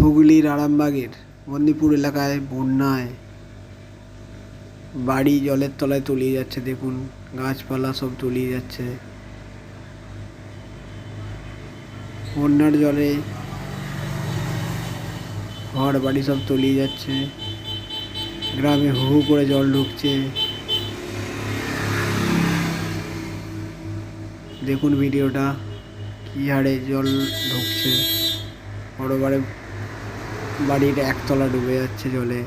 হুগলির আরামবাগের, বন্দিপুর এলাকায় বন্যায় বাড়ি জলের তলায় তলিয়ে যাচ্ছে, দেখুন, গাছপালা সব তলিয়ে যাচ্ছে। বন্যার জলে ঘর বাড়ি সব তলিয়ে যাচ্ছে। গ্রামে হু হু করে জল ঢুকছে। দেখুন ভিডিওটা, কি হারে জল ঢুকছে। বড় বড় বাড়ির একতলা ডুবে যাচ্ছে জলে।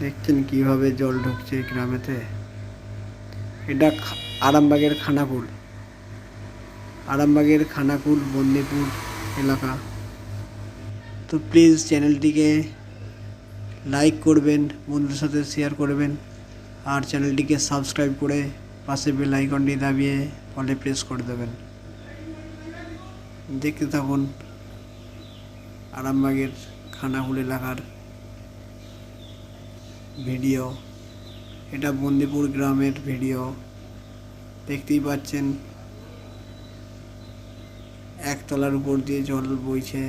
দেখছেন কীভাবে জল ঢুকছে গ্রামেতে? এটা আরামবাগের খানাকুল। আরামবাগের খানাকুল, বন্দিপুর এলাকা। তো প্লিজ চ্যানেলটিকে লাইক করবেন, বন্ধুদের সাথে শেয়ার করবেন, আর চ্যানেলটিকে সাবস্ক্রাইব করে পাশে বেল আইকনটি দাবিয়ে ফলে প্রেস করে দেবেন। দেখতে থাকুন, আরামবাগের খানাকুল এলাকার ভিডিও। এটা বন্দিপুর গ্রামের ভিডিও। দেখতেই পাচ্ছেন, একতলার উপর দিয়ে জল বইছে।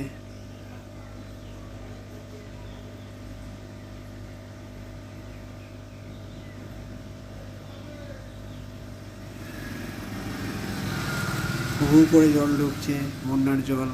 হু করে জল ঢুকছে বন্যার জল।